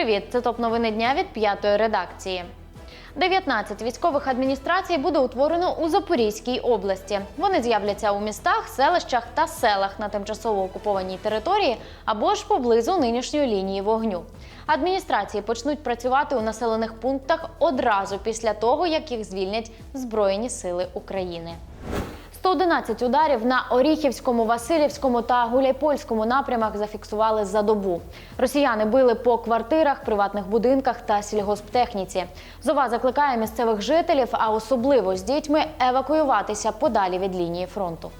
Привіт, це топ новини дня від п'ятої редакції. 19 військових адміністрацій буде утворено у Запорізькій області. Вони з'являться у містах, селищах та селах на тимчасово окупованій території або ж поблизу нинішньої лінії вогню. Адміністрації почнуть працювати у населених пунктах одразу після того, як їх звільнять Збройні сили України. 111 ударів на Оріхівському, Васильівському та Гуляйпольському напрямах зафіксували за добу. Росіяни били по квартирах, приватних будинках та сільгосптехніці. Зова закликає місцевих жителів, а особливо з дітьми, евакуюватися подалі від лінії фронту.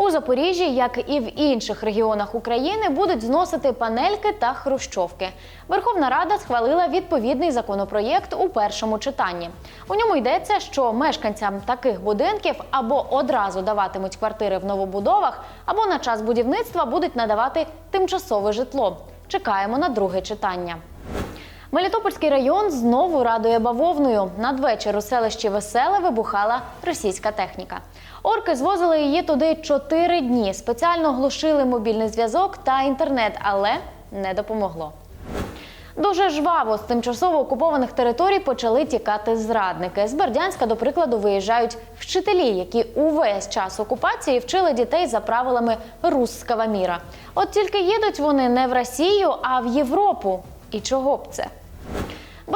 У Запоріжжі, як і в інших регіонах України, будуть зносити панельки та хрущовки. Верховна Рада схвалила відповідний законопроєкт у першому читанні. У ньому йдеться, що мешканцям таких будинків або одразу даватимуть квартири в новобудовах, або на час будівництва будуть надавати тимчасове житло. Чекаємо на друге читання. Мелітопольський район знову радує бавовною. Надвечір у селищі Веселе вибухала російська техніка. Орки звозили її туди чотири дні. Спеціально глушили мобільний зв'язок та інтернет, але не допомогло. Дуже жваво з тимчасово окупованих територій почали тікати зрадники. З Бердянська, до прикладу, виїжджають вчителі, які увесь час окупації вчили дітей за правилами русского міра. От тільки їдуть вони не в Росію, а в Європу. І чого б це?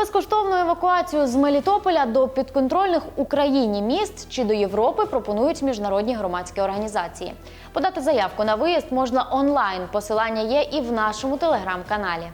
Безкоштовну евакуацію з Мелітополя до підконтрольних Україні міст чи до Європи пропонують міжнародні громадські організації. Подати заявку на виїзд можна онлайн. Посилання є і в нашому телеграм-каналі.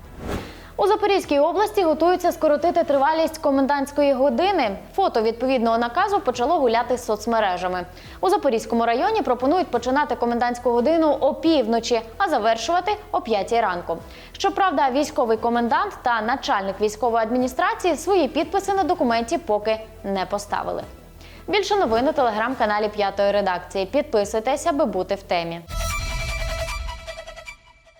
У Запорізькій області готуються скоротити тривалість комендантської години. Фото відповідного наказу почало гуляти соцмережами. У Запорізькому районі пропонують починати комендантську годину о півночі, а завершувати о п'ятій ранку. Щоправда, військовий комендант та начальник військової адміністрації свої підписи на документі поки не поставили. Більше новин у телеграм-каналі П'ятої редакції. Підписуйтесь, аби бути в темі.